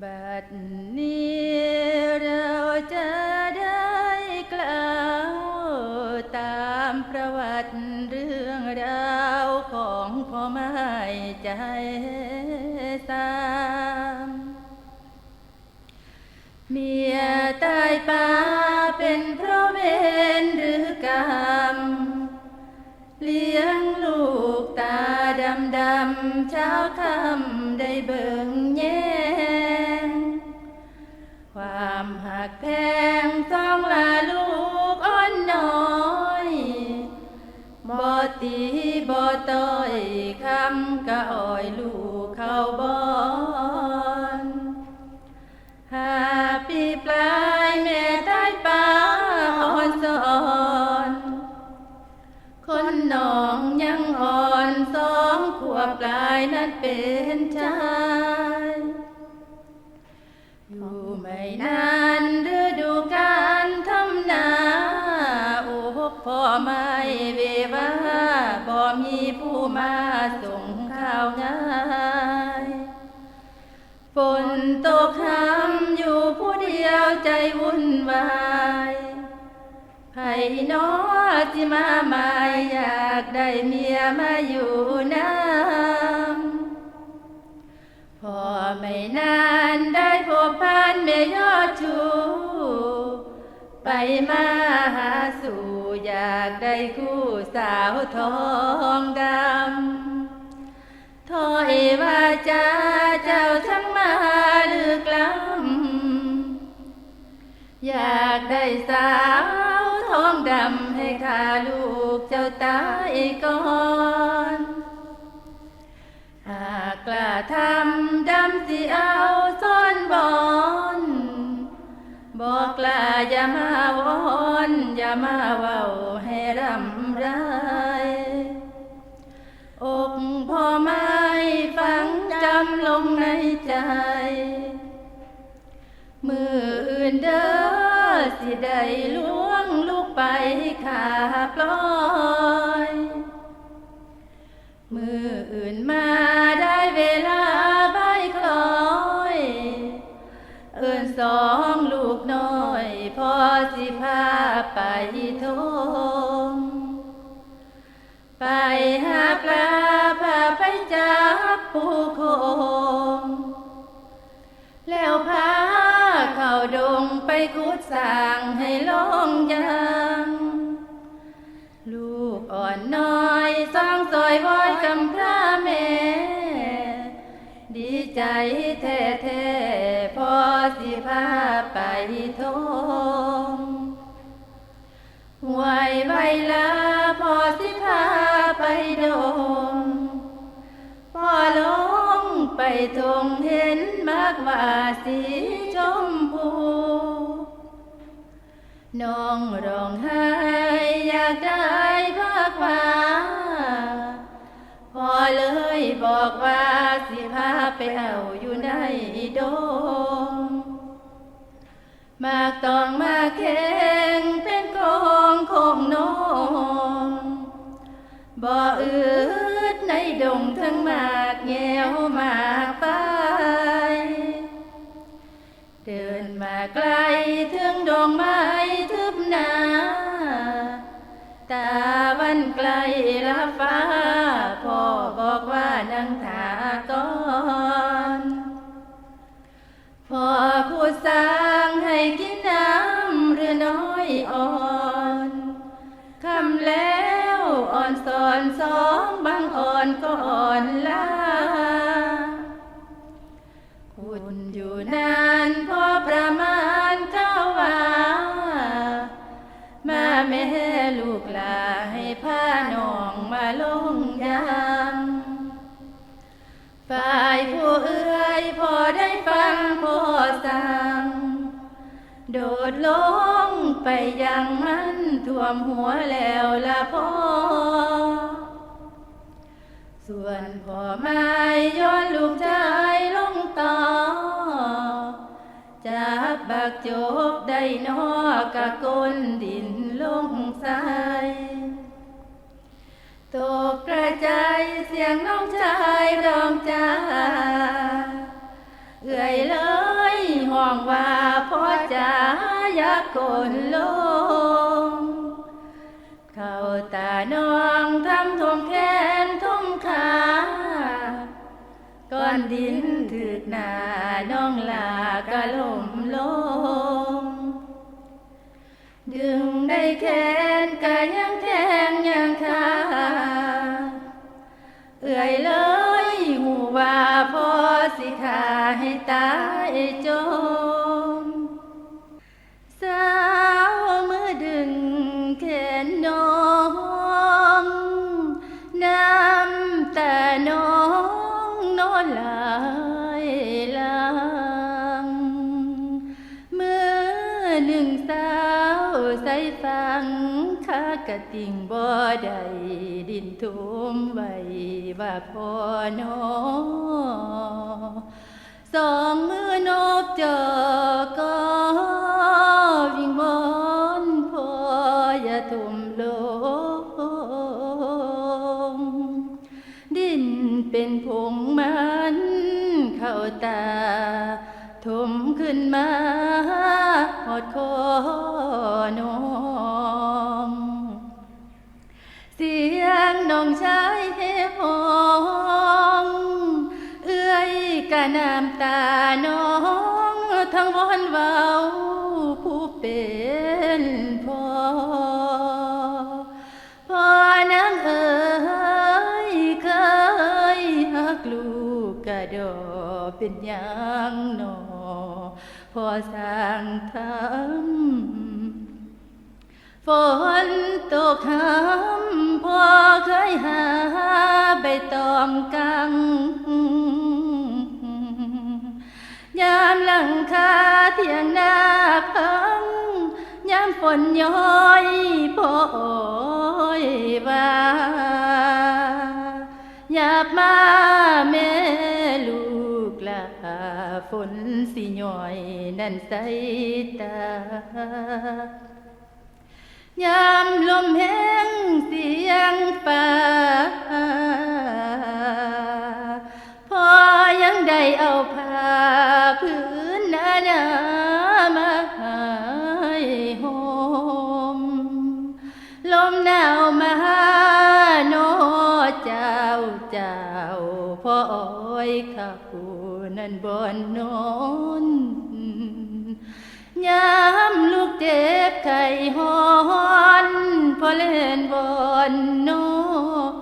บัดนี้เราจะได้กล่าวตามประวัติเรื่องราวของพ่อไม้ใจสามเมียตายป่าเป็นเพราะเวรหรือกรรม เลี้ยงลูกตาดำดำเช้าคำได้เบิ่ง ตีบ่ต้อยคำกะอ่อยลูกเข้าบอนหาปีปลายแม่ตายป่าอ่อนสอนคนน้องยังอ่อนสองขวบปลายนั้นเป็นชาย วใจวุ่นวายไผ่น้อที่มาใหม่อยากได้เมียมาอยู่น้ำพอไม่นานได้พบผ่านเมยอดชู ไปมาหาสู่อยากได้คู่สาวทองดำถอยว่าจาเจ้าทั้งมาลึกล้ำ อยากได้สาวทองดำให้ข้าลูกเจ้าตายก่อนหากกล้าทำดำสิเอาซ่อนบอนบอกกล้าอย่ามาวอนอย่ามาเว้าให้รำไรอกพ่อไม้ฝังจำลงในใจ มืออื่นเด้อ สิได้ล้วงลูกไปขาปล่อย มืออื่นมาได้เวลาใบคล้อยเอื่นสองลูกน้อยพอสิพาไปทงไปหาปลาพาไปจับปูโคงแล้วพาเข้าด ไปคุดสร้างให้ลงยังลูกอ่อนน้อยสร้างซอยว้อยกำพร้าแม่ ดีใจ ทงเห็นมากว่าสีชมพูน้องร้องไห้อยากได้ภาคว่าพอเลยบอกว่าสิพาไปเอาอยู่ในดงมากต้องมาแข่งเป็นกองของน้องบ่อืดในดงทั้งมากแงวมา ไกลถึงดงไม้ทึบหนา ตาวันไกลละฟ้า พ่อบอกว่านั่งถากอนพ่อผู้สร้างให้กินน้ำเรือน้อยอ่อนคำแล้วอ่อนสอนสองบางอ่อนก็อ่อนลา โดดลงไปยังมันท่วมหัวแล้วละพ่อ ส่วนพ่อไม้ย้อนลูกชายลงต่อ จับบักโจกได้นอกะกนดินลงใสตกกระจายเสียงน้องชายร้องจ้าเอื่อยเลย งว่าพอจะยักก้นลง เข้าตาน้องทำทมแขนทุ่มขาก้อนดินถึกหนาน้องลากะล่มลง ดึงได้แขนกะยังแทงยังขาเอื่อยเลยหูว่าพอสิขาให้ตาย กะติ่งบ่ได้ดินทุ่มไว้ว่าพ่อนอสองมือนบเจอกอวิ่งบอนพออย่าทุ่มลง ดินเป็นผงมันเข้าตาทุ่มขึ้นมา วอนเว้าผู้เป็นพ่อพ่อนางเอ๋ยเคยหักลูกกระดอเป็นหยังหนอพอสร้างทำฝนตกหำพอเคยหาใบตองกังยามหลังคา เทียงหน้าพังยามฝนย้อยพอโอยว่าหยาบมาแม่ลูกลาฝนสิย้อยนั่นใสตายามลมแห้งเสียงฟ้าพอยังได้เอาผ้า อ้อยข้านั่นบอนนอนยามลูกเจ็บไข้หอนพอเล่นบอนโน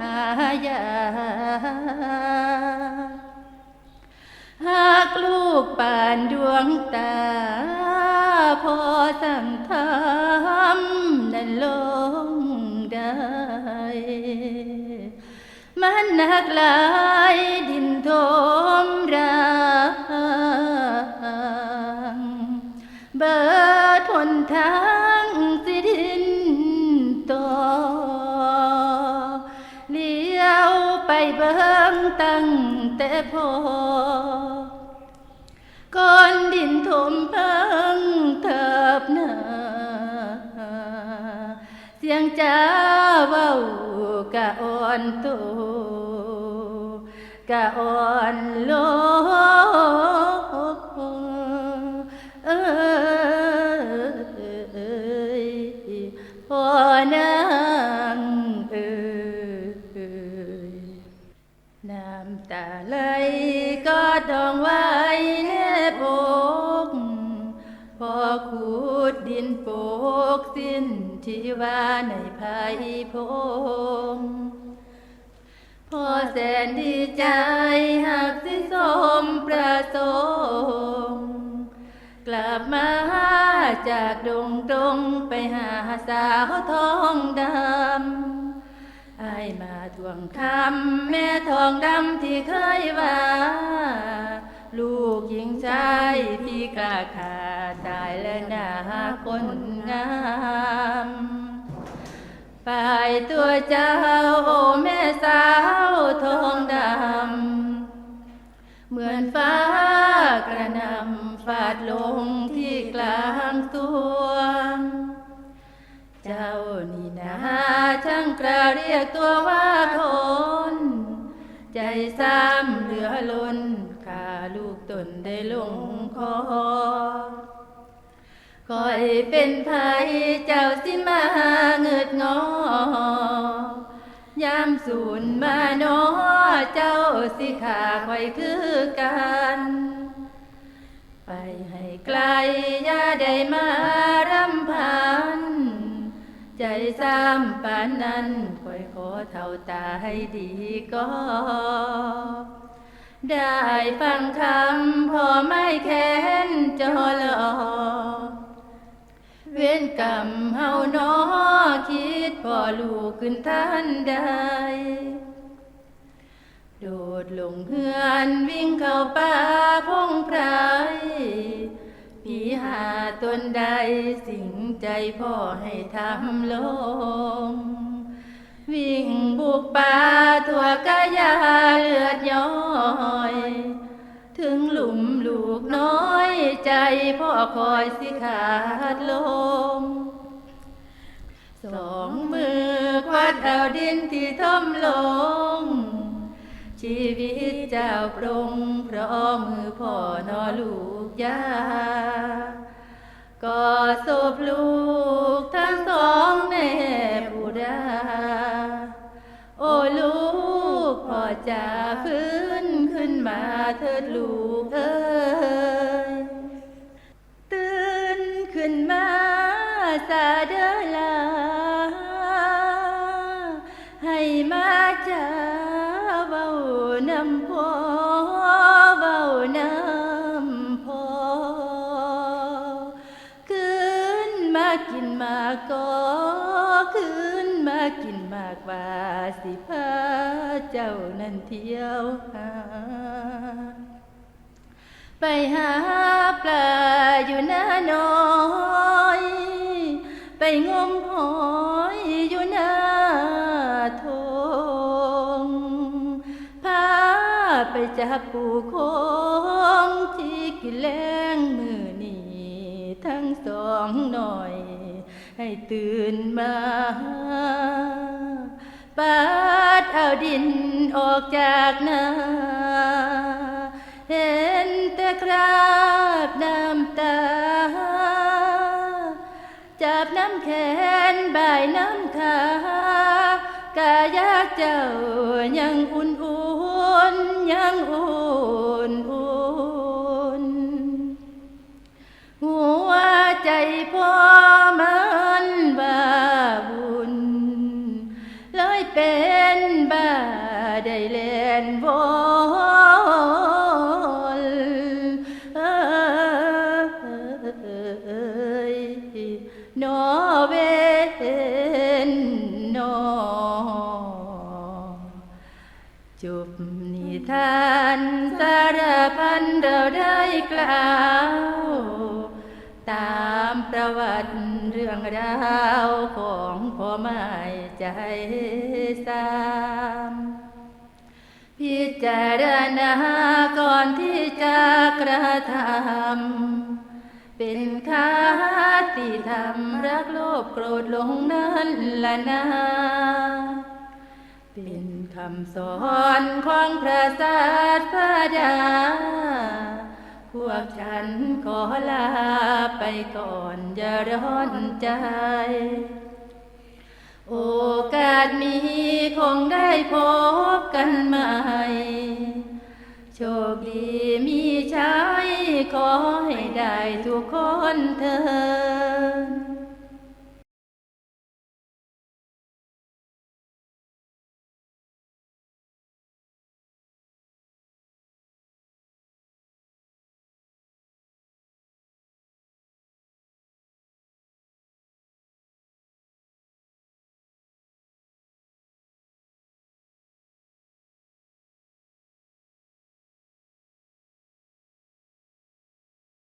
หายาหากลูกป่านดวงตา พอสั่งทำนั่นลงได้ มันนักลา เบิ่งตั้งแต่พอก้อนดินถมเพิงเถิบหนาเสียงจ้าเว้ากะอ่อนโตกะอ่อนโล ตาไหลก็ต้องไว้แนบอกพอขูดดินโปกสิ้นที่ว่าในภายพงพอแสนดีใจหากสิสมประสงค์กลับมาจากดงตรงไปหาสาวทองดำ อายมาทวงคำแม่ทองดำที่เคยว่า ลูกหญิงชายที่กล้าขาตายและหนาคนงามไปตัวเจ้าโอ้แม่สาวทองดำ เหมือนฟ้ากระนำฟาดลงที่กลาง ตัวว่าคนใจซ้ำเหลือล้นข้าลูกตนได้ลงคอคอยเป็นภัยเจ้าสิมาเงิดงอยามสูญมาโนอเจ้าสิขาคอยคือกันไปให้ไกลอย่าได้มารำพัน ใจซ้ำปานนั้น เท่าตาให้ดีก็ ได้ฟังคำพอไม่แค้นจอลอเว้นกรรมเฮาหนอคิดพอลูกขึ้นท่านใดโดดลงเฮือนวิ่งเข้าป่าพงไพรปีหาตนใดสิ่งใจพ่อให้ทำลง วิ่งบุกป่าทั่วกายาเลือดย้อย ถึงหลุมลูกน้อยใจพ่อคอยสิขาดลง สองมือควัดเอาดินที่ท่มลง ชีวิตเจ้าปรงเพราะมือพ่อนอลูกยาก็ศพลูก จะฟื้นขึ้นมาเถิดลูกเอ้ยตื่นขึ้นมาสาเดลา ให้มาจ้าเว้านำพ่อเว้านำพ่อขึ้นมากินมาก็ขึ้นมากิน มากว่าสิพาเจ้านั้นเที่ยวหา ไปหาปลาอยู่หน้าน้อย ไปงมหอยอยู่หน้าทงพาไปจับปูคงที่กินแรงมือนีทั้งสองหน่อย ให้ตื่นมา ปาดเอาดินออกจากนาเห็นแต่คราบน้ำตา จับน้ำแขนบ่ายน้ำขากายากเจ้ายังอุ่นอุ่นยังอุ่นอุ่ เล่นเอ้ยนอเวนนอจุบนิทานสารพันเราได้กล่าว ตามประวัติเรื่องราวของพ่อไม้ใจสาม พิจารณาก่อนที่จะกระทำเป็นคาติธรรมรักโลภโกรธหลงนั้นละนาเป็นคำสอนของพระศาสดา พวกฉันขอลาไปก่อนอย่าร้อนใจ โอกาสมีคงได้พบกันใหม่ โชคดีมีใช้ขอให้ได้ทุกคนเธอ